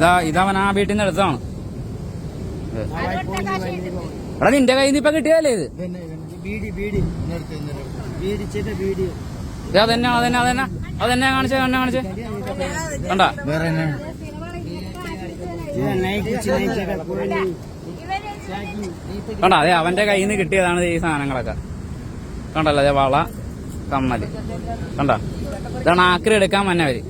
ഇതാ ഇതവൻ ആ വീട്ടിൽ നിന്ന് എടുത്തതാണ്. എടാ നിന്റെ കയ്യിൽ നിന്ന് ഇപ്പൊ കിട്ടിയല്ലേ ഇത്? ബീഡി ബീഡി. ബീഡി ചെയ്ത വീഡിയോ ഇത് അതന്നെ അതന്നെ അതന്നെ. അതന്നെ കാണിച്ചേ എന്നെ കാണിച്ചേ. കണ്ടാ? വേറെ കണ്ടാ അതെ അവന്റെ കയ്യിൽ നിന്ന് കിട്ടിയതാണ് ഈ സാധനങ്ങളൊക്കെ. കണ്ടല്ലോ അതെ വള കമ്മൽ. കണ്ടാ? ഇതാണ് ആക്രി എടുക്കാൻ വന്നവര്.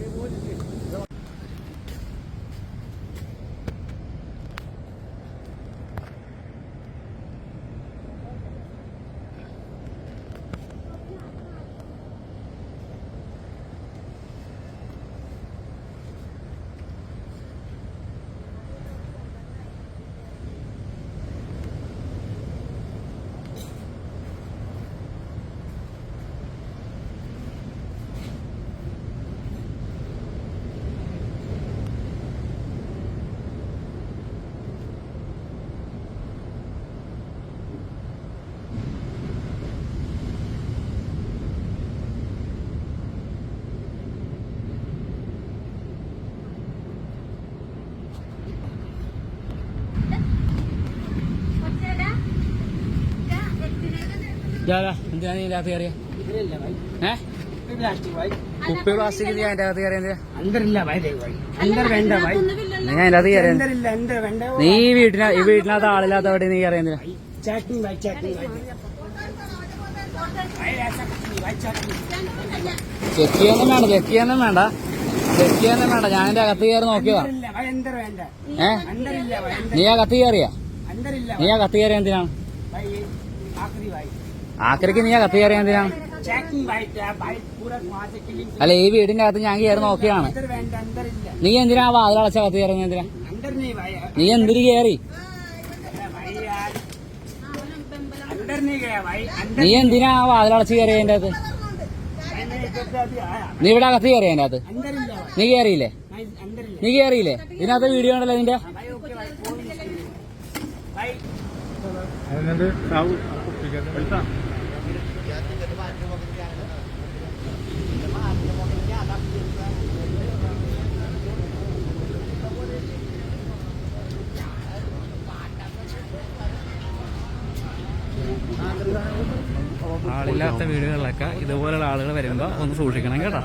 നീ പ്ലാസ്റ്റിക് നീ വീട്ടിന വീട്ടിനകത്ത് ആളില്ലാത്ത അവിടെ നീ കയറിയ എന്തിനാ? ചെക്ക് ചെയ്യാനും വേണ്ട ചെക്ക് ചെയ്യാനും വേണ്ട ചെക്ക് ചെയ്യാനും വേണ്ട. ഞാൻ എന്റെ അകത്ത് കയറി നോക്കിയതാ. ഏ? നീ ആ കത്ത് കയറിയാ നീ ആ കത്ത് കയറിയ എന്തിനാണ് ആക്രിക്ക് നീ കത്തി കയറിയാ എന്തിനാ? അല്ല ഈ വീടിന്റെ അകത്ത് ഞാൻ കയറി നോക്കിയാണ്. നീ എന്തിനാ വാതിലടച്ച കത്തി കയറുന്നത് എന്തിനാ? നീ എന്തിനു കയറി? നീ എന്തിനാ വാതിലടച്ച് കയറിയതിന്റെ അത് നീ ഇവിടെ അകത്ത്? കയറിയതിന്റെ അത് നീ കയറിയില്ലേ? നീ കയറിയില്ലേ? ഇതിനകത്ത് വീഡിയോ ഉണ്ടല്ലോ നിന്റെ ആളില്ലാത്ത വീടുകളിലൊക്കെ ഇതുപോലുള്ള ആളുകൾ വരുമ്പോ ഒന്ന് സൂക്ഷിക്കണം കേട്ടോ.